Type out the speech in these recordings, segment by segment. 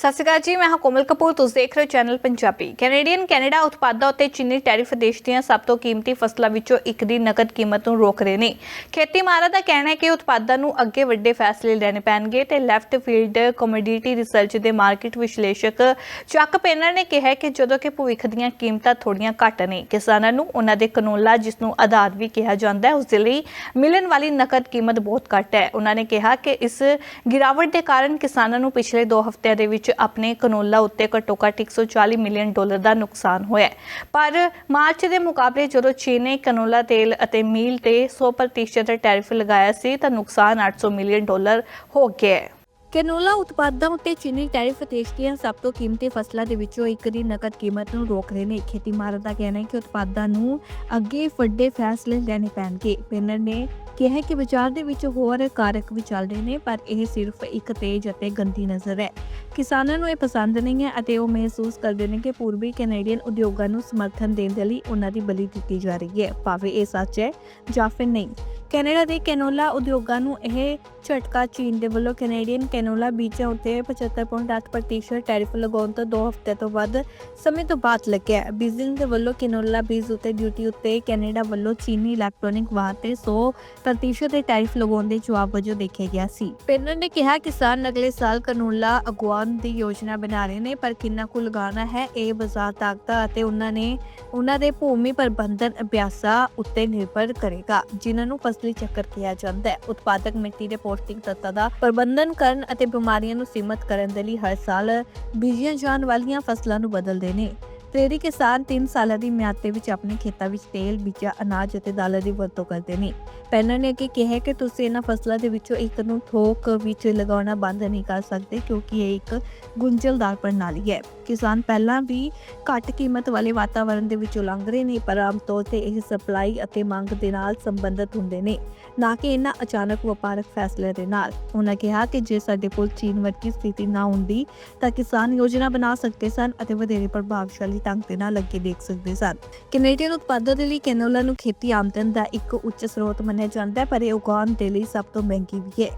ਸਤਿ ਸ਼੍ਰੀ ਅਕਾਲ ਜੀ, ਮੈਂ ਹਾਂ ਕੋਮਲ ਕਪੂਰ, ਤੁਸੀਂ ਦੇਖ ਰਹੇ ਹੋ ਚੈਨਲ ਪੰਜਾਬੀ। ਕੈਨੇਡੀਅਨ ਕੈਨੇਡਾ ਉਤਪਾਦਾਂ ਉੱਤੇ ਚੀਨੀ ਟੈਰਿਫ ਦੇਸ਼ ਦੀਆਂ ਸਭ ਤੋਂ ਕੀਮਤੀ ਫਸਲਾਂ ਵਿੱਚੋਂ ਇੱਕ ਦੀ ਨਕਦ ਕੀਮਤ ਨੂੰ ਰੋਕ ਰਹੇ ਨੇ। ਖੇਤੀ ਮਾਹਰਾਂ ਦਾ ਕਹਿਣਾ ਹੈ ਕਿ ਉਤਪਾਦਾਂ ਨੂੰ ਅੱਗੇ ਵੱਡੇ ਫੈਸਲੇ ਲੈਣੇ ਪੈਣਗੇ ਤੇ ਲੈਫਟ ਫੀਲਡ ਕਮੋਡਿਟੀ ਰਿਸਰਚ ਦੇ ਮਾਰਕੀਟ ਵਿਸ਼ਲੇਸ਼ਕ ਚੱਕ ਪੇਨਰ ਨੇ ਕਿਹਾ ਕਿ ਜਦੋਂ ਕਿ ਭਵਿੱਖ ਦੀਆਂ ਕੀਮਤਾਂ ਥੋੜੀਆਂ ਘੱਟ ਨੇ, ਕਿਸਾਨਾਂ ਨੂੰ ਉਹਨਾਂ ਦੇ ਕਨੋਲਾ ਜਿਸ ਨੂੰ ਆਧਾਰ ਵੀ ਕਿਹਾ ਜਾਂਦਾ ਹੈ, ਉਸ ਦੇ ਲਈ ਮਿਲਣ ਵਾਲੀ ਨਕਦ ਕੀਮਤ ਬਹੁਤ ਘੱਟ ਹੈ। ਉਹਨਾਂ ਨੇ ਕਿਹਾ ਕਿ ਇਸ ਗਿਰਾਵਟ ਦੇ ਕਾਰਨ ਕਿਸਾਨਾਂ ਨੂੰ ਪਿਛਲੇ 2 ਹਫ਼ਤਿਆਂ ਦੇ ਵਿੱਚ ਆਪਣੇ ਕਨੋਲਾ ਉੱਤੇ ਘੱਟੋ ਘੱਟ 140 ਮਿਲੀਅਨ ਡਾਲਰ ਦਾ ਨੁਕਸਾਨ ਹੋਇਆ ਪਰ ਮਾਰਚ ਦੇ ਮੁਕਾਬਲੇ ਜਦੋਂ ਚੀਨ ਨੇ ਕਨੋਲਾ ਤੇਲ ਅਤੇ ਮੀਲ ਤੇ 100% ਟੈਰਿਫ ਲਗਾਇਆ ਸੀ, ਤਾਂ ਨੁਕਸਾਨ 800 ਮਿਲੀਅਨ ਡਾਲਰ ਹੋ ਗਿਆ ਹੈ। ਕੈਨੋਲਾ ਉਤਪਾਦਾਂ ਉੱਤੇ ਚੀਨੀ ਟੈਰਿਫ ਦੇਸ਼ ਦੀਆਂ ਸਭ ਤੋਂ ਕੀਮਤੀ ਫਸਲਾਂ ਦੇ ਵਿੱਚੋਂ ਇੱਕ ਦੀ ਨਕਦ ਕੀਮਤ ਨੂੰ ਰੋਕਦੇ ਨੇ। ਖੇਤੀ ਮਾਹਰਾਂ ਦਾ ਕਹਿਣਾ ਹੈ ਕਿ ਉਤਪਾਦਾਂ ਨੂੰ ਅੱਗੇ ਵੱਡੇ ਫੈਸਲੇ ਲੈਣੇ ਪੈਣਗੇ। ਪੈਨਰ ਨੇ ਕਿਹਾ ਕਿ ਬਾਜ਼ਾਰ ਦੇ ਵਿੱਚ ਹੋਰ ਕਾਰਕ ਵੀ ਚੱਲ ਰਹੇ ਨੇ, ਪਰ ਇਹ ਸਿਰਫ ਇੱਕ ਤੇਜ਼ ਅਤੇ ਗੰਦੀ ਨਜ਼ਰ ਹੈ। ਕਿਸਾਨਾਂ ਨੂੰ ਇਹ ਪਸੰਦ ਨਹੀਂ ਹੈ ਅਤੇ ਉਹ ਮਹਿਸੂਸ ਕਰਦੇ ਨੇ ਕਿ ਪੂਰਬੀ ਕੈਨੇਡੀਅਨ ਉਦਯੋਗਾਂ ਨੂੰ ਸਮਰਥਨ ਦੇਣ ਦੇ ਲਈ ਉਹਨਾਂ ਦੀ ਬਲੀ ਦਿੱਤੀ ਜਾ ਰਹੀ ਹੈ। ਭਾਵੇਂ ਇਹ ਸੱਚ ਹੈ ਜਾਂ ਫਿਰ ਨਹੀਂ। ਕੈਨੇਡਾ ਦੇ ਕੈਨੋਲਾ ਉਦਯੋਗਾਂ ਨੂੰ ਇਹ ਝਟਕਾ ਚੀਨ ਦੇ ਵੱਲੋਂ ਕੈਨੇਡੀਅਨ ਕੈਨੋਲਾ ਬੀਜਾਂ ਉੱਤੇ 75.8% ਟੈਰਿਫ ਲਗਾਉਣ ਤੋਂ 2 ਹਫ਼ਤੇ ਤੋਂ ਵੱਧ ਸਮੇਂ ਤੋਂ ਬਾਅਦ ਲੱਗਿਆ ਬੀਜ਼ਿੰਗ ਦੇ ਵੱਲੋਂ ਕੈਨੋਲਾ ਬੀਜ ਉੱਤੇ ਡਿਊਟੀ ਉੱਤੇ ਕੈਨੇਡਾ ਵੱਲੋਂ ਚੀਨੀ ਇਲੈਕਟ੍ਰੋਨਿਕ ਵਾਹਨ ਤੇ 100% ਦੇ ਟੈਰਿਫ ਲਗਾਉਣ ਦੇ ਜਵਾਬ ਵਜੋਂ ਦੇਖਿਆ ਗਿਆ ਸੀ। ਪੈਨਰ ਨੇ ਕਿਹਾ ਕਿਸਾਨ ਅਗਲੇ ਸਾਲ ਕੈਨੋਲਾ ਅਗਵਾਨ ਦੀ ਯੋਜਨਾ ਬਣਾ ਰਹੇ ਨੇ, ਪਰ ਕਿੰਨਾ ਕੁ ਲਗਾਉਣਾ ਹੈ ਇਹ ਬਾਜ਼ਾਰ ਤਾਕਤਾਂ ਅਤੇ ਉਹਨਾਂ ਨੇ ਉਹਨਾਂ ਦੇ ਭੂਮੀ ਪ੍ਰਬੰਧਨ ਅਭਿਆਸਾਂ ਉੱਤੇ ਨਿਰਭਰ ਕਰੇਗਾ, ਜਿਨ੍ਹਾਂ ਨੂੰ ਫਸਲੀ ਚੱਕਰ ਕਿਹਾ ਜਾਂਦਾ ਹੈ। ਉਤਪਾਦਕ ਮਿੱਟੀ ਦੇ ਪੌਸ਼ਟਿਕ ਤੱਤਾਂ ਦਾ ਪ੍ਰਬੰਧਨ ਕਰਨ ਅਤੇ ਬਿਮਾਰੀਆਂ ਨੂੰ ਸੀਮਤ ਕਰਨ ਦੇ ਲਈ ਹਰ ਸਾਲ ਬੀਜੀਆਂ ਜਾਣ ਵਾਲੀਆਂ ਫਸਲਾਂ ਨੂੰ ਬਦਲਦੇ ਨੇ। ਤੇਰੀ ਕਿਸਾਨ 3 ਸਾਲਾਂ ਦੀ ਮਿਆਦ ਦੇ ਵਿੱਚ ਆਪਣੇ ਖੇਤਾਂ ਵਿੱਚ ਤੇਲ, ਬੀਜਾ ਅਨਾਜ ਅਤੇ ਦਾਲਾਂ ਦੀ ਵਰਤੋਂ ਕਰਦੇ ਨੇ। ਪੈਨਰ ਨੇ ਅੱਗੇ ਕਿਹਾ ਕਿ ਤੁਸੀਂ ਇਹਨਾਂ ਫਸਲਾਂ ਦੇ ਵਿੱਚੋਂ ਇੱਕ ਨੂੰ ਥੋਕ ਵਿੱਚ ਲਗਾਉਣਾ ਬੰਦ ਨਹੀਂ ਕਰ ਸਕਦੇ ਕਿਉਂਕਿ ਇਹ ਇੱਕ ਗੁੰਝਲਦਾਰ ਪ੍ਰਣਾਲੀ ਹੈ। ਕਿਸਾਨ ਪਹਿਲਾਂ ਵੀ ਘੱਟ ਕੀਮਤ ਵਾਲੇ ਵਾਤਾਵਰਣ ਦੇ ਵਿੱਚੋਂ ਲੰਘ ਰਹੇ ਨੇ ਪਰ ਆਮ ਤੌਰ ਤੇ ਇਹ ਸਪਲਾਈ ਅਤੇ ਮੰਗ ਦੇ ਨਾਲ ਸੰਬੰਧਿਤ ਹੁੰਦੇ ਨੇ ਨਾ ਕਿ ਇਹਨਾਂ ਅਚਾਨਕ ਵਪਾਰਕ ਫੈਸਲੇ ਦੇ ਨਾਲ। ਉਹਨਾਂ ਕਿਹਾ ਕਿ ਜੇ ਸਾਡੇ ਕੋਲ ਚੀਨ ਵਰਗੀ ਸਥਿਤੀ ਨਾ ਹੁੰਦੀ ਤਾਂ ਕਿਸਾਨ ਯੋਜਨਾ ਬਣਾ ਸਕਦੇ ਸਨ ਅਤੇ ਵਧੇਰੇ ਪ੍ਰਭਾਵਸ਼ਾਲੀ ਢੰਗ ਦੇ ਨਾਲ ਅੱਗੇ ਦੇਖ ਸਕਦੇ ਸਨ। ਕੈਨੇਡੀਅਨ ਉਤਪਾਦਾਂ ਦੇ ਲਈ ਕੈਨੋਲਾ ਨੂੰ ਖੇਤੀ ਆਮਦਨ ਦਾ ਇੱਕ ਉੱਚ ਸਰੋਤ ਮੰਨਿਆ ਜਾਂਦਾ ਹੈ, ਪਰ ਇਹ ਉਗਾਉਣ ਦੇ ਲਈ ਸਭ ਤੋਂ ਮਹਿੰਗੀ ਵੀ ਹੈ।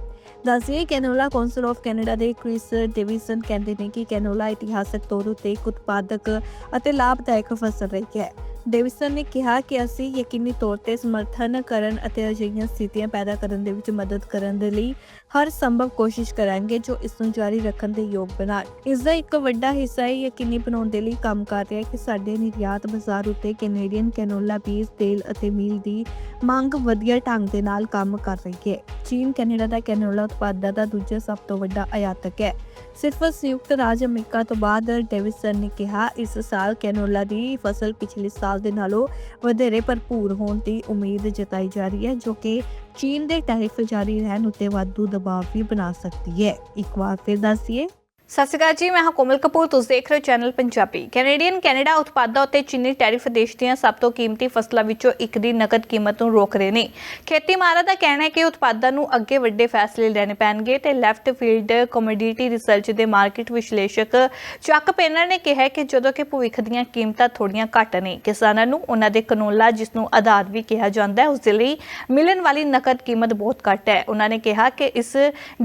ਦੱਸਿਏ ਕੈਨੋਲਾ ਕੌਂਸਲ ਆਫ ਕੈਨੇਡਾ ਦੇ ਕ੍ਰਿਸ ਡੇਵਿਸਨ ਕਹਿੰਦੇ ਨੇ ਕਿ ਕੈਨੋਲਾ ਇਤਿਹਾਸਕ ਤੌਰ ਉਤੇ ਇੱਕ ਉਤਪਾਦਕ ਅਤੇ ਲਾਭਦਾਇਕ ਫਸਲ ਰਹੀ ਹੈ। ਡੇਵਿਸਨ ਨੇ ਕਿਹਾ ਕਿ ਅਸੀਂ ਯਕੀਨੀ ਤੌਰ ਤੇ ਸਮਰਥਨ ਕਰਨ ਅਤੇ ਅਜਿਹੀਆਂ ਸਥਿਤੀਆਂ ਪੈਦਾ ਕਰਨ ਦੇ ਵਿੱਚ ਮਦਦ ਕਰਨ ਦੇ ਲਈ ਹਰ ਸੰਭਵ ਕੋਸ਼ਿਸ਼ ਕਰਾਂਗੇ ਜੋ ਇਸ ਨੂੰ ਜਾਰੀ ਰੱਖਣ ਦੇ ਯੋਗ ਬਣਾਉਣ ਇਸ ਦਾ ਇੱਕ ਵੱਡਾ ਹਿੱਸਾ ਇਹ ਯਕੀਨੀ ਬਣਾਉਣ ਦੇ ਲਈ ਕੰਮ ਕਰ ਰਿਹਾ ਹੈ ਕਿ ਸਾਡੇ ਨਿਰਯਾਤ ਬਾਜ਼ਾਰ ਉੱਤੇ ਕੈਨੇਡੀਅਨ ਕੈਨੋਲਾ ਬੀਜ, ਤੇਲ ਅਤੇ ਮੀਲ ਦੀ ਮੰਗ ਵਧੀਆ ਢੰਗ ਦੇ ਨਾਲ ਕੰਮ ਕਰ ਰਹੀ ਹੈ। ਚੀਨ, ਕੈਨੇਡਾ ਦਾ ਕੈਨੋਲਾ ਉਤਪਾਦਾਂ ਦਾ ਦੂਜਾ ਸਭ ਤੋਂ ਵੱਡਾ ਆਯਾਤਕ ਹੈ। ਸਿਰਫ ਸੰਯੁਕਤ ਰਾਜ ਅਮਰੀਕਾ ਤੋਂ ਬਾਅਦ ਡੇਵਿਸਨ ਨੇ ਕਿਹਾ, ਇਸ ਸਾਲ ਕੈਨੋਲਾ ਦੀ ਫਸਲ ਪਿਛਲੇ ਸਾਲ ਦੇ ਨਾਲੋਂ ਵਧੇਰੇ ਭਰਪੂਰ ਹੋਣ ਦੀ ਉਮੀਦ ਜਤਾਈ ਜਾ ਰਹੀ ਹੈ, ਜੋ ਕਿ ਚੀਨ ਦੇ ਟੈਰਿਫ ਜਾਰੀ ਰਹਿਣ ਉੱਤੇ ਵਾਧੂ ਦਬਾਅ ਵੀ ਬਣਾ ਸਕਦੀ ਹੈ। ਇੱਕ ਵਾਰ ਫਿਰ ਦੱਸੀਏ ਸਤਿ ਸ਼੍ਰੀ ਅਕਾਲ ਜੀ, ਮੈਂ ਹਾਂ ਕੋਮਲ ਕਪੂਰ, ਤੁਸੀਂ ਦੇਖ ਰਹੇ ਹੋ ਚੈਨਲ ਪੰਜਾਬੀ। ਕੈਨੇਡੀਅਨ ਕੈਨੇਡਾ ਉਤਪਾਦਾਂ ਉੱਤੇ ਚੀਨੀ ਟੈਰਿਫ ਦੇਸ਼ ਦੀਆਂ ਸਭ ਤੋਂ ਕੀਮਤੀ ਫਸਲਾਂ ਵਿੱਚੋਂ ਇੱਕ ਦੀ ਨਕਦ ਕੀਮਤ ਨੂੰ ਰੋਕ ਰਹੇ ਨੇ। ਖੇਤੀ ਮਾਹਰਾਂ ਦਾ ਕਹਿਣਾ ਹੈ ਕਿ ਉਤਪਾਦਾਂ ਨੂੰ ਅੱਗੇ ਵੱਡੇ ਫੈਸਲੇ ਲੈਣੇ ਪੈਣਗੇ ਤੇ ਲੈਫਟ ਫੀਲਡ ਕਮੋਡਿਟੀ ਰਿਸਰਚ ਦੇ ਮਾਰਕੀਟ ਵਿਸ਼ਲੇਸ਼ਕ ਚੱਕ ਪੇਨਰ ਨੇ ਕਿਹਾ ਕਿ ਜਦੋਂ ਕਿ ਭਵਿੱਖ ਦੀਆਂ ਕੀਮਤਾਂ ਥੋੜੀਆਂ ਘੱਟ ਨੇ, ਕਿਸਾਨਾਂ ਨੂੰ ਉਹਨਾਂ ਦੇ ਕਨੋਲਾ ਜਿਸ ਨੂੰ ਆਧਾਰ ਵੀ ਕਿਹਾ ਜਾਂਦਾ ਹੈ, ਉਸ ਦੇ ਲਈ ਮਿਲਣ ਵਾਲੀ ਨਕਦ ਕੀਮਤ ਬਹੁਤ ਘੱਟ ਹੈ। ਉਹਨਾਂ ਨੇ ਕਿਹਾ ਕਿ ਇਸ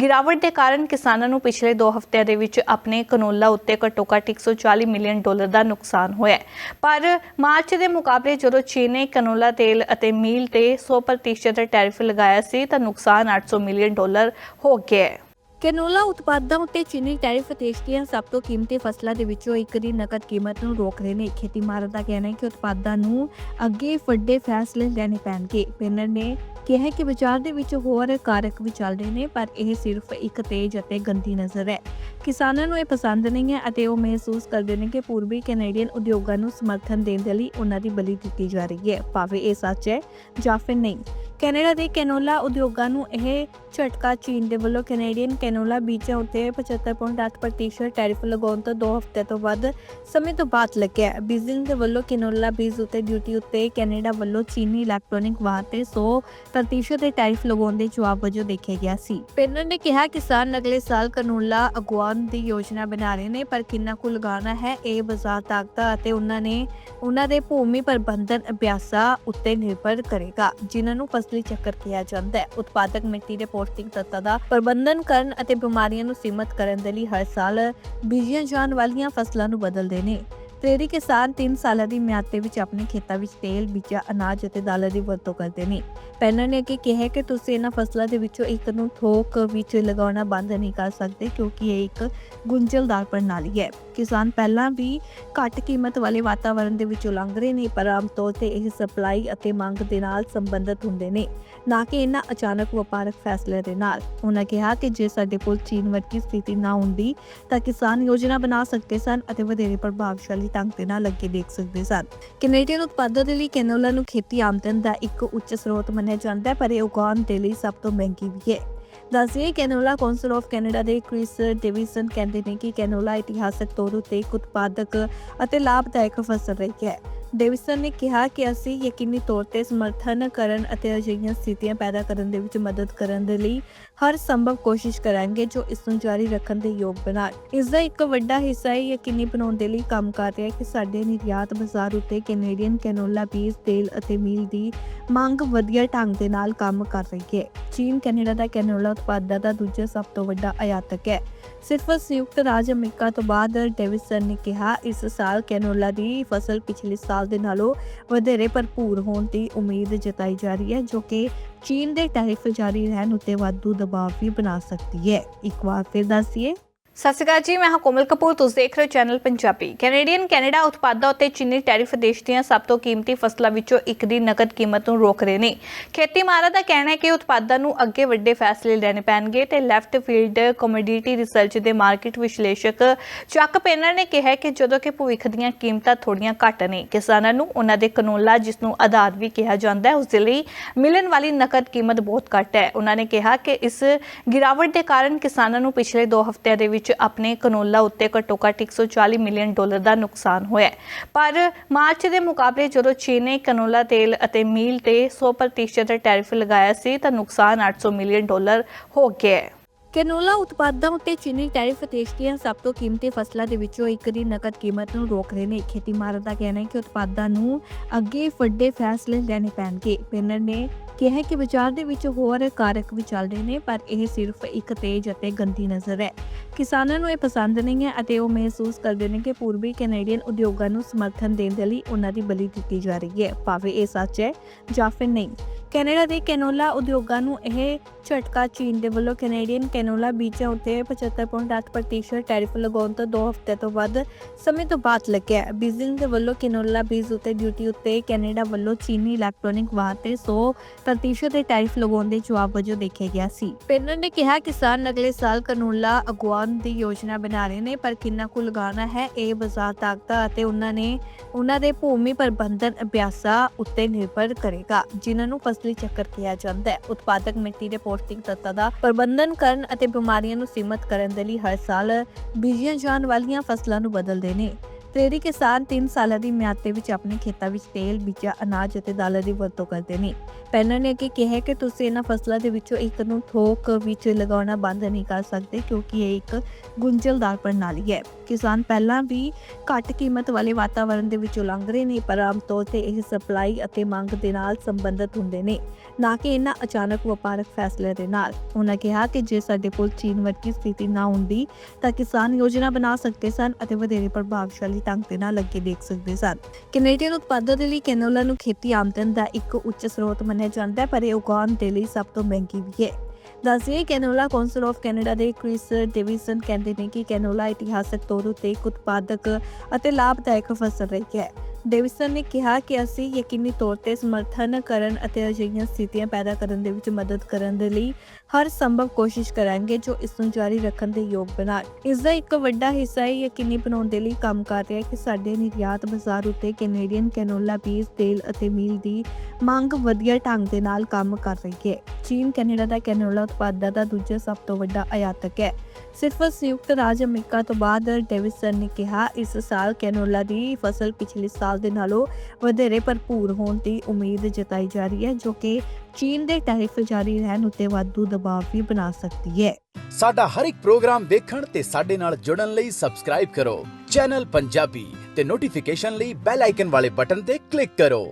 ਗਿਰਾਵਟ ਦੇ ਕਾਰਨ ਕਿਸਾਨਾਂ ਨੂੰ ਪਿਛਲੇ 2 ਹਫ਼ਤਿਆਂ ਦੇ ਵਿੱਚ ਆਪਣੇ ਕਨੋਲਾ ਉੱਤੇ ਘੱਟੋ ਘੱਟ 140 ਮਿਲੀਅਨ ਡਾਲਰ ਦਾ ਨੁਕਸਾਨ ਹੋਇਆ ਪਰ ਮਾਰਚ ਦੇ ਮੁਕਾਬਲੇ ਜਦੋਂ ਚੀਨ ਨੇ ਕਨੋਲਾ ਤੇਲ ਅਤੇ ਮੀਲ ਤੇ 100% ਟੈਰਿਫ ਲਗਾਇਆ ਸੀ ਤਾਂ ਨੁਕਸਾਨ 800 ਮਿਲੀਅਨ ਡਾਲਰ ਹੋ ਗਿਆ ਕੈਨੋਲਾ ਉਤਪਾਦਾਂ ਉੱਤੇ ਚੀਨੀ ਟੈਰਿਫ ਦੇਸ਼ ਦੀਆਂ ਸਭ ਤੋਂ ਕੀਮਤੀ ਫਸਲਾਂ ਦੇ ਵਿੱਚੋਂ ਇੱਕ ਦੀ ਨਕਦ ਕੀਮਤ ਨੂੰ ਰੋਕ ਨੇ। ਖੇਤੀ ਮਾਹਰਾਂ ਦਾ ਕਹਿਣਾ ਹੈ ਕਿ ਉਤਪਾਦਾਂ ਨੂੰ ਅੱਗੇ ਵੱਡੇ ਫੈਸਲੇ ਲੈਣੇ ਪੈਣਗੇ। ਪੈਨਰ ਨੇ ਕਿਹਾ ਕਿ ਬਾਜ਼ਾਰ ਦੇ ਵਿੱਚ ਹੋਰ ਕਾਰਕ ਵੀ ਚੱਲ ਰਹੇ ਨੇ, ਪਰ ਇਹ ਸਿਰਫ ਇੱਕ ਤੇਜ਼ ਅਤੇ ਗੰਦੀ ਨਜ਼ਰ ਹੈ। ਕਿਸਾਨਾਂ ਨੂੰ ਇਹ ਪਸੰਦ ਨਹੀਂ ਹੈ ਅਤੇ ਉਹ ਮਹਿਸੂਸ ਕਰਦੇ ਨੇ ਕਿ ਪੂਰਬੀ ਕੈਨੇਡੀਅਨ ਉਦਯੋਗਾਂ ਨੂੰ ਸਮਰਥਨ ਦੇਣ ਦੇ ਲਈ ਉਹਨਾਂ ਦੀ ਬਲੀ ਦਿੱਤੀ ਜਾ ਰਹੀ ਹੈ। ਭਾਵੇਂ ਇਹ ਸੱਚ ਹੈ ਜਾਂ ਫਿਰ ਨਹੀਂ। ਕੈਨੇਡਾ ਦੇ ਕੈਨੋਲਾ ਉਦਯੋਗਾਂ ਨੂੰ ਇਹ ਝਟਕਾ ਚੀਨ ਦੇ ਵੱਲੋਂ ਕੈਨੇਡੀਅਨ ਕੈਨੋਲਾ ਬੀਜਾਂ ਉੱਤੇ 75.8% ਟੈਰਿਫ ਲਗਾਉਣ ਤੋਂ 2 ਹਫ਼ਤੇ ਤੋਂ ਵੱਧ ਸਮੇਂ ਤੋਂ ਬਾਅਦ ਲੱਗਿਆ ਬੀਜ਼ਿੰਗ ਦੇ ਵੱਲੋਂ ਕੈਨੋਲਾ ਬੀਜ ਉੱਤੇ ਡਿਊਟੀ ਉੱਤੇ ਕੈਨੇਡਾ ਵੱਲੋਂ ਚੀਨੀ ਇਲੈਕਟ੍ਰੋਨਿਕ ਵਾਹਨ ਤੇ 100% ਦੇ ਟੈਰਿਫ ਲਗਾਉਣ ਦੇ ਜਵਾਬ ਵਜੋਂ ਦੇਖਿਆ ਗਿਆ ਸੀ। ਪੈਨਰ ਨੇ ਕਿਹਾ, ਕਿਸਾਨ ਅਗਲੇ ਸਾਲ ਕੈਨੋਲਾ ਅਗਵਾਨ ਦੀ ਯੋਜਨਾ ਬਣਾ ਰਹੇ ਨੇ, ਪਰ ਕਿੰਨਾ ਕੁ ਲਗਾਉਣਾ ਹੈ ਇਹ ਬਾਜ਼ਾਰ ਤਾਕਤਾਂ ਅਤੇ ਉਹਨਾਂ ਨੇ ਉਹਨਾਂ ਦੇ ਭੂਮੀ ਪ੍ਰਬੰਧਨ ਅਭਿਆਸਾਂ ਉੱਤੇ ਨਿਰਭਰ ਕਰੇਗਾ, ਜਿਨ੍ਹਾਂ ਨੂੰ ਫਸਲੀ ਚੱਕਰ ਕਿਹਾ ਜਾਂਦਾ ਹੈ। ਉਤਪਾਦਕ ਮਿੱਟੀ ਦੇ ਪੌਸ਼ਟਿਕ ਤੱਤਾਂ ਦਾ ਪ੍ਰਬੰਧਨ ਕਰਨ ਅਤੇ ਬਿਮਾਰੀਆਂ ਨੂੰ ਸੀਮਤ ਕਰਨ ਦੇ ਲਈ ਹਰ ਸਾਲ ਬੀਜੀਆਂ ਜਾਣ ਵਾਲੀਆਂ ਫਸਲਾਂ ਨੂੰ ਬਦਲਦੇ ਨੇ। ਪ੍ਰੇਰੀ ਕਿਸਾਨ 3 ਸਾਲਾਂ ਦੀ ਮਿਆਦ ਦੇ ਵਿੱਚ ਆਪਣੇ ਖੇਤਾਂ ਵਿੱਚ ਤੇਲ, ਬੀਜਾ ਅਨਾਜ ਅਤੇ ਦਾਲਾਂ ਦੀ ਵਰਤੋਂ ਕਰਦੇ ਨੇ। ਪੈਨਲ ਨੇ ਅੱਗੇ ਕਿਹਾ ਕਿ ਤੁਸੀਂ ਇਹਨਾਂ ਫਸਲਾਂ ਦੇ ਵਿੱਚੋਂ ਇੱਕ ਨੂੰ ਥੋਕ ਵਿੱਚ ਲਗਾਉਣਾ ਬੰਦ ਨਹੀਂ ਕਰ ਸਕਦੇ ਕਿਉਂਕਿ ਇਹ ਇੱਕ ਗੁੰਝਲਦਾਰ ਪ੍ਰਣਾਲੀ ਹੈ। ਕਿਸਾਨ ਪਹਿਲਾਂ ਵੀ ਘੱਟ ਕੀਮਤ ਵਾਲੇ ਵਾਤਾਵਰਣ ਦੇ ਵਿੱਚੋਂ ਲੰਘ ਰਹੇ ਨੇ, ਪਰ ਆਮ ਤੌਰ ਤੇ ਇਹ ਸਪਲਾਈ ਅਤੇ ਮੰਗ ਦੇ ਨਾਲ ਸੰਬੰਧਿਤ ਹੁੰਦੇ ਨੇ, ਨਾ ਕਿ ਇਹਨਾਂ ਅਚਾਨਕ ਵਪਾਰਕ ਫੈਸਲੇ ਦੇ ਨਾਲ। ਉਹਨਾਂ ਕਿਹਾ ਕਿ ਜੇ ਸਾਡੇ ਕੋਲ ਚੀਨ ਵਰਗੀ ਸਥਿਤੀ ਨਾ ਹੁੰਦੀ, ਤਾਂ ਕਿਸਾਨ ਯੋਜਨਾ ਬਣਾ ਸਕਦੇ ਸਨ ਅਤੇ ਵਧੇਰੇ ਪ੍ਰਭਾਵਸ਼ਾਲੀ ਢੰਗ ਦੇ ਨਾਲ ਅੱਗੇ ਦੇਖ ਸਕਦੇ ਸਨ। ਕੈਨੇਡੀਅਨ ਉਤਪਾਦਾਂ ਦੇ ਲਈ ਕੈਨੋਲਾ ਨੂੰ ਖੇਤੀ ਆਮਦਨ ਦਾ ਇੱਕ ਉੱਚ ਸਰੋਤ ਮੰਨਿਆ ਜਾਂਦਾ ਹੈ, ਪਰ ਇਹ ਉਗਾਉਣ ਦੇ ਲਈ ਸਭ ਤੋਂ ਮਹਿੰਗੀ ਵੀ ਹੈ। ਦੱਸਿਏ ਕੈਨੋਲਾ ਕੌਂਸਲ ਆਫ ਕੈਨੇਡਾ ਦੇ ਕ੍ਰਿਸ ਡੇਵਿਸਨ ਕਹਿੰਦੇ ਨੇ ਕਿ ਕੈਨੋਲਾ ਇਤਿਹਾਸਕ ਤੌਰ ਉਤੇ ਇੱਕ ਉਤਪਾਦਕ ਅਤੇ ਲਾਭਦਾਇਕ ਫਸਲ ਰਹੀ ਹੈ। ਡੇਵਿਸਨ ਨੇ ਕਿਹਾ ਕਿ ਅਸੀਂ ਯਕੀਨੀ ਤੌਰ ਤੇ ਸਮਰਥਨ ਕਰਨ ਅਤੇ ਅਜਿਹੀਆਂ ਸਥਿਤੀਆਂ ਪੈਦਾ ਕਰਨ ਦੇ ਵਿੱਚ ਮਦਦ ਕਰਨ ਦੇ ਲਈ ਹਰ ਸੰਭਵ ਕੋਸ਼ਿਸ਼ ਕਰਾਂਗੇ ਜੋ ਇਸ ਨੂੰ ਜਾਰੀ ਰੱਖਣ ਦੇ ਯੋਗ ਬਣਾਉਣ। ਇਸ ਦਾ ਇੱਕ ਵੱਡਾ ਹਿੱਸਾ ਇਹ ਯਕੀਨੀ ਬਣਾਉਣ ਦੇ ਲਈ ਕੰਮ ਕਰ ਰਿਹਾ ਹੈ ਕਿ ਸਾਡੇ ਨਿਰਯਾਤ ਬਾਜ਼ਾਰ ਉੱਤੇ ਕੈਨੇਡੀਅਨ ਕੈਨੋਲਾ ਬੀਜ, ਤੇਲ ਅਤੇ ਮੀਲ ਦੀ ਮੰਗ ਵਧੀਆ ਢੰਗ ਦੇ ਨਾਲ ਕੰਮ ਕਰ ਰਹੀ ਹੈ। ਚੀਨ, ਕੈਨੇਡਾ ਦਾ ਕੈਨੋਲਾ ਉਤਪਾਦਾਂ ਦਾ ਦੂਜਾ ਸਭ ਤੋਂ ਵੱਡਾ ਆਯਾਤਕ ਹੈ। ਸਿਰਫ ਸੰਯੁਕਤ ਰਾਜ ਅਮਰੀਕਾ ਤੋਂ ਬਾਅਦ ਡੇਵਿਸਨ ਨੇ ਕਿਹਾ, ਇਸ ਸਾਲ ਕੈਨੋਲਾ ਦੀ ਫਸਲ ਪਿਛਲੇ ਸਾਲ ਦੇ ਨਾਲੋਂ ਵਧੇਰੇ ਭਰਪੂਰ ਹੋਣ ਦੀ ਉਮੀਦ ਜਤਾਈ ਜਾ ਰਹੀ ਹੈ, ਜੋ ਕਿ ਚੀਨ ਦੇ ਟੈਰਿਫ ਜਾਰੀ ਰਹਿਣ ਉੱਤੇ ਵਾਧੂ ਦਬਾਅ ਵੀ ਬਣਾ ਸਕਦੀ ਹੈ। ਇੱਕ ਵਾਰ ਫਿਰ ਦੱਸੀਏ ਸਤਿ ਸ਼੍ਰੀ ਅਕਾਲ ਜੀ, ਮੈਂ ਹਾਂ ਕੋਮਲ ਕਪੂਰ, ਤੁਸੀਂ ਦੇਖ ਰਹੇ ਹੋ ਚੈਨਲ ਪੰਜਾਬੀ। ਕੈਨੇਡੀਅਨ ਕੈਨੇਡਾ ਉਤਪਾਦਾਂ ਉੱਤੇ ਚੀਨੀ ਟੈਰਿਫ ਦੇਸ਼ ਦੀਆਂ ਸਭ ਤੋਂ ਕੀਮਤੀ ਫਸਲਾਂ ਵਿੱਚੋਂ ਇੱਕ ਦੀ ਨਕਦ ਕੀਮਤ ਨੂੰ ਰੋਕਦੇ ਨੇ। ਖੇਤੀ ਮਾਹਰਾਂ ਦਾ ਕਹਿਣਾ ਹੈ ਕਿ ਉਤਪਾਦਾਂ ਨੂੰ ਅੱਗੇ ਵੱਡੇ ਫੈਸਲੇ ਲੈਣੇ ਪੈਣਗੇ ਤੇ ਲੈਫਟ ਫੀਲਡ ਕਮੋਡਿਟੀ ਰਿਸਰਚ ਦੇ ਮਾਰਕੀਟ ਵਿਸ਼ਲੇਸ਼ਕ ਚੱਕ ਪੇਨਰ ਨੇ ਕਿਹਾ ਕਿ ਜਦੋਂ ਕਿ ਭਵਿੱਖ ਦੀਆਂ ਕੀਮਤਾਂ ਥੋੜੀਆਂ ਘੱਟ ਨੇ, ਕਿਸਾਨਾਂ ਨੂੰ ਉਹਨਾਂ ਦੇ ਕਨੋਲਾ ਜਿਸ ਨੂੰ ਆਧਾਰ ਵੀ ਕਿਹਾ ਜਾਂਦਾ ਹੈ, ਉਸ ਦੇ ਲਈ ਮਿਲਣ ਵਾਲੀ ਨਕਦ ਕੀਮਤ ਬਹੁਤ ਘੱਟ ਹੈ। ਉਹਨਾਂ ਨੇ ਕਿਹਾ ਕਿ ਇਸ ਗਿਰਾਵਟ ਦੇ ਕਾਰਨ ਕਿਸਾਨਾਂ ਨੂੰ ਪਿਛਲੇ 2 ਹਫ਼ਤਿਆਂ ਦੇ ਵਿੱਚ ਆਪਣੇ ਕਨੋਲਾ ਉੱਤੇ ਘੱਟੋ ਘੱਟ 140 ਮਿਲੀਅਨ ਡਾਲਰ ਦਾ ਨੁਕਸਾਨ ਹੋਇਆ ਪਰ ਮਾਰਚ ਦੇ ਮੁਕਾਬਲੇ ਜਦੋਂ ਚੀਨ ਨੇ ਕਨੋਲਾ ਤੇਲ ਅਤੇ ਮੀਲ ਤੇ 100% ਟੈਰਿਫ ਲਗਾਇਆ ਸੀ ਤਾਂ ਨੁਕਸਾਨ 800 ਮਿਲੀਅਨ ਡਾਲਰ ਹੋ ਗਿਆ ਕੈਨੋਲਾ ਉਤਪਾਦਾਂ ਉੱਤੇ ਚੀਨੀ ਟੈਰਿਫ ਦੇਸ਼ ਦੀਆਂ ਸਭ ਤੋਂ ਕੀਮਤੀ ਫਸਲਾਂ ਦੇ ਵਿੱਚੋਂ ਇੱਕ ਦੀ ਨਕਦ ਕੀਮਤ ਨੂੰ ਰੋਕਦੇ ਨੇ। ਖੇਤੀ ਮਾਹਰਾਂ ਦਾ ਕਹਿਣਾ ਹੈ ਕਿ ਉਤਪਾਦਾਂ ਨੂੰ ਅੱਗੇ ਵੱਡੇ ਫੈਸਲੇ ਲੈਣੇ ਪੈਣਗੇ। ਪੈਨਰ ਨੇ ਕਿਹਾ ਕਿ ਬਾਜ਼ਾਰ ਦੇ ਵਿੱਚ ਹੋਰ ਕਾਰਕ ਵੀ ਚੱਲ ਰਹੇ ਨੇ, ਪਰ ਇਹ ਸਿਰਫ ਇੱਕ ਤੇਜ਼ ਅਤੇ ਗੰਦੀ ਨਜ਼ਰ ਹੈ। ਕਿਸਾਨਾਂ ਨੂੰ ਇਹ ਪਸੰਦ ਨਹੀਂ ਹੈ ਅਤੇ ਉਹ ਮਹਿਸੂਸ ਕਰਦੇ ਨੇ ਕਿ ਪੂਰਬੀ ਕੈਨੇਡੀਅਨ ਉਦਯੋਗਾਂ ਨੂੰ ਸਮਰਥਨ ਦੇਣ ਦੇ ਲਈ ਉਹਨਾਂ ਦੀ ਬਲੀ ਦਿੱਤੀ ਜਾ ਰਹੀ ਹੈ। ਭਾਵੇਂ ਇਹ ਸੱਚ ਹੈ ਜਾਂ ਫਿਰ ਨਹੀਂ। ਕੈਨੇਡਾ ਦੇ ਕੈਨੋਲਾ ਉਦਯੋਗਾਂ ਨੂੰ ਇਹ ਝਟਕਾ ਚੀਨ ਦੇ ਵੱਲੋਂ ਕੈਨੇਡੀਅਨ ਕੈਨੋਲਾ ਬੀਜਾਂ ਉੱਤੇ 75.8% ਟੈਰਿਫ ਲਗਾਉਣ ਤੋਂ 2 ਹਫ਼ਤੇ ਤੋਂ ਵੱਧ ਸਮੇਂ ਤੋਂ ਬਾਅਦ ਲੱਗਿਆ ਬੀਜ਼ਿੰਗ ਦੇ ਵੱਲੋਂ ਕੈਨੋਲਾ ਬੀਜ ਉੱਤੇ ਡਿਊਟੀ ਉੱਤੇ ਕੈਨੇਡਾ ਵੱਲੋਂ ਚੀਨੀ ਇਲੈਕਟ੍ਰੋਨਿਕ ਵਾਹਨ ਤੇ 100% ਦੇ ਟੈਰਿਫ ਲਗਾਉਣ ਦੇ ਜਵਾਬ ਵਜੋਂ ਦੇਖਿਆ ਗਿਆ ਸੀ। ਪੈਨਰ ਨੇ ਕਿਹਾ ਕਿਸਾਨ ਅਗਲੇ ਸਾਲ ਕੈਨੋਲਾ ਅਗਵਾਨ ਦੀ ਯੋਜਨਾ ਬਣਾ ਰਹੇ ਨੇ, ਪਰ ਕਿੰਨਾ ਕੁ ਲਗਾਉਣਾ ਹੈ ਇਹ ਬਾਜ਼ਾਰ ਤਾਕਤਾਂ ਅਤੇ ਉਹਨਾਂ ਨੇ ਉਹਨਾਂ ਦੇ ਭੂਮੀ ਪ੍ਰਬੰਧਨ ਅਭਿਆਸਾਂ ਉੱਤੇ ਨਿਰਭਰ ਕਰੇਗਾ, ਜਿਨ੍ਹਾਂ ਨੂੰ ਫਸਲੀ ਚੱਕਰ ਕਿਹਾ ਜਾਂਦਾ ਹੈ। ਉਤਪਾਦਕ ਮਿੱਟੀ ਦੇ ਪੌਸ਼ਟਿਕ ਤੱਤਾਂ ਦਾ ਪ੍ਰਬੰਧਨ ਕਰਨ ਅਤੇ ਬਿਮਾਰੀਆਂ ਨੂੰ ਸੀਮਤ ਕਰਨ ਦੇ ਲਈ ਹਰ ਸਾਲ ਬੀਜੀਆਂ ਜਾਣ ਵਾਲੀਆਂ ਫਸਲਾਂ ਨੂੰ ਬਦਲਦੇ ਨੇ। ਤੇਰੀ ਕਿਸਾਨ 3 ਸਾਲਾਂ ਦੀ ਮਿਆਦ ਦੇ ਵਿੱਚ ਆਪਣੇ ਖੇਤਾਂ ਵਿੱਚ ਤੇਲ, ਬੀਜਾਂ, ਅਨਾਜ ਅਤੇ ਦਾਲਾਂ ਦੀ ਵਰਤੋਂ ਕਰਦੇ ਨੇ। ਪੈਨਲ ਨੇ ਅੱਗੇ ਕਿਹਾ ਕਿ ਤੁਸੀਂ ਇਹਨਾਂ ਫਸਲਾਂ ਦੇ ਵਿੱਚੋਂ ਇੱਕ ਨੂੰ ਥੋਕ ਵਿੱਚ ਲਗਾਉਣਾ ਬੰਦ ਨਹੀਂ ਕਰ ਸਕਦੇ ਕਿਉਂਕਿ ਇਹ ਇੱਕ ਗੁੰਝਲਦਾਰ ਪ੍ਰਣਾਲੀ ਹੈ। ਕਿਸਾਨ ਪਹਿਲਾਂ ਵੀ ਘੱਟ ਕੀਮਤ ਵਾਲੇ ਵਾਤਾਵਰਣ ਦੇ ਵਿੱਚੋਂ ਲੰਘ ਰਹੇ ਨੇ ਪਰ ਆਮ ਤੌਰ ਤੇ ਇਹ ਸਪਲਾਈ ਅਤੇ ਮੰਗ ਦੇ ਨਾਲ ਸੰਬੰਧਿਤ ਹੁੰਦੇ ਨੇ ਨਾ ਕਿ ਇਹਨਾਂ ਅਚਾਨਕ ਵਪਾਰਕ ਫੈਸਲੇ ਦੇ ਨਾਲ। ਉਹਨਾਂ ਕਿਹਾ ਕਿ ਜੇ ਸਾਡੇ ਕੋਲ ਚੀਨ ਵਰਗੀ ਸਥਿਤੀ ਨਾ ਹੁੰਦੀ ਤਾਂ ਕਿਸਾਨ ਯੋਜਨਾ ਬਣਾ ਸਕਦੇ ਸਨ ਅਤੇ ਵਧੇਰੇ ਪ੍ਰਭਾਵਸ਼ਾਲੀ ਢੰਗ ਦੇ ਨਾਲ ਅੱਗੇ ਦੇਖ ਸਕਦੇ ਸਨ। ਕੈਨੇਡੀਅਨ ਉਤਪਾਦਾਂ ਦੇ ਲਈ ਕੈਨੋਲਾ ਨੂੰ ਖੇਤੀ ਆਮਦਨ ਦਾ ਇੱਕ ਉੱਚ ਸਰੋਤ ਮੰਨਿਆ ਜਾਂਦਾ ਹੈ, ਪਰ ਇਹ ਉਗਾਉਣ ਦੇ ਲਈ ਸਭ ਤੋਂ ਮਹਿੰਗੀ ਵੀ ਹੈ। ਦੱਸਿਏ ਕੈਨੋਲਾ ਕੌਂਸਲ ਆਫ ਕੈਨੇਡਾ ਦੇ ਕ੍ਰਿਸ ਡੇਵਿਸਨ ਕਹਿੰਦੇ ਨੇ ਕਿ ਕੈਨੋਲਾ ਇਤਿਹਾਸਕ ਤੌਰ ਉਤੇ ਇੱਕ ਉਤਪਾਦਕ ਅਤੇ ਲਾਭਦਾਇਕ ਫਸਲ ਰਹੀ ਹੈ। ਡੇਵਿਸਨ ਨੇ ਕਿਹਾ ਕਿ ਅਸੀਂ ਯਕੀਨੀ ਤੌਰ ਤੇ ਸਮਰਥਨ ਕਰਨ ਅਤੇ ਅਜਿਹੀਆਂ ਸਥਿਤੀਆਂ ਪੈਦਾ ਕਰਨ ਦੇ ਵਿੱਚ ਮਦਦ ਕਰਨ ਦੇ ਲਈ ਹਰ ਸੰਭਵ ਕੋਸ਼ਿਸ਼ ਕਰਾਂਗੇ ਜੋ ਇਸ ਨੂੰ ਜਾਰੀ ਰੱਖਣ ਦੇ ਯੋਗ ਬਣਾਉਣ ਇਸ ਦਾ ਇੱਕ ਵੱਡਾ ਹਿੱਸਾ ਇਹ ਯਕੀਨੀ ਬਣਾਉਣ ਦੇ ਲਈ ਕੰਮ ਕਰ ਰਿਹਾ ਹੈ ਕਿ ਸਾਡੇ ਨਿਰਯਾਤ ਬਾਜ਼ਾਰ ਉੱਤੇ ਕੈਨੇਡੀਅਨ ਕੈਨੋਲਾ ਬੀਜ, ਤੇਲ ਅਤੇ ਮੀਲ ਦੀ ਮੰਗ ਵਧੀਆ ਢੰਗ ਦੇ ਨਾਲ ਕੰਮ ਕਰ ਰਹੀ ਹੈ। ਚੀਨ, ਕੈਨੇਡਾ ਦਾ ਕੈਨੋਲਾ ਉਤਪਾਦਾਂ ਦਾ ਦੂਜਾ ਸਭ ਤੋਂ ਵੱਡਾ ਆਯਾਤਕ ਹੈ। ਸਿਰਫ ਸੰਯੁਕਤ ਰਾਜ ਅਮਰੀਕਾ ਤੋਂ ਬਾਅਦ ਡੇਵਿਸਨ ਨੇ ਕਿਹਾ, ਇਸ ਸਾਲ ਕੈਨੋਲਾ ਦੀ ਫਸਲ ਪਿਛਲੇ ਸਾਲ ਦੇ ਨਾਲੋਂ ਵਧੇਰੇ ਭਰਪੂਰ ਹੋਣ ਦੀ ਉਮੀਦ ਜਤਾਈ ਜਾ ਰਹੀ ਹੈ, ਜੋ ਕਿ ਚੀਨ ਦੇ ਟੈਰਿਫ ਜਾਰੀ ਰਹਿਣ ਉੱਤੇ ਵਾਧੂ ਦਬਾਅ ਵੀ ਬਣਾ ਸਕਦੀ ਹੈ। ਸਾਡਾ ਹਰ ਇੱਕ ਪ੍ਰੋਗਰਾਮ ਦੇਖਣ ਤੇ ਸਾਡੇ ਨਾਲ ਜੁੜਨ ਲਈ ਸਬਸਕ੍ਰਾਈਬ ਕਰੋ। ਚੈਨਲ ਪੰਜਾਬੀ ਤੇ ਨੋਟੀਫਿਕੇਸ਼ਨ ਲਈ ਬੈਲ ਆਈਕਨ ਵਾਲੇ ਬਟਨ ਤੇ ਕਲਿੱਕ ਕਰੋ।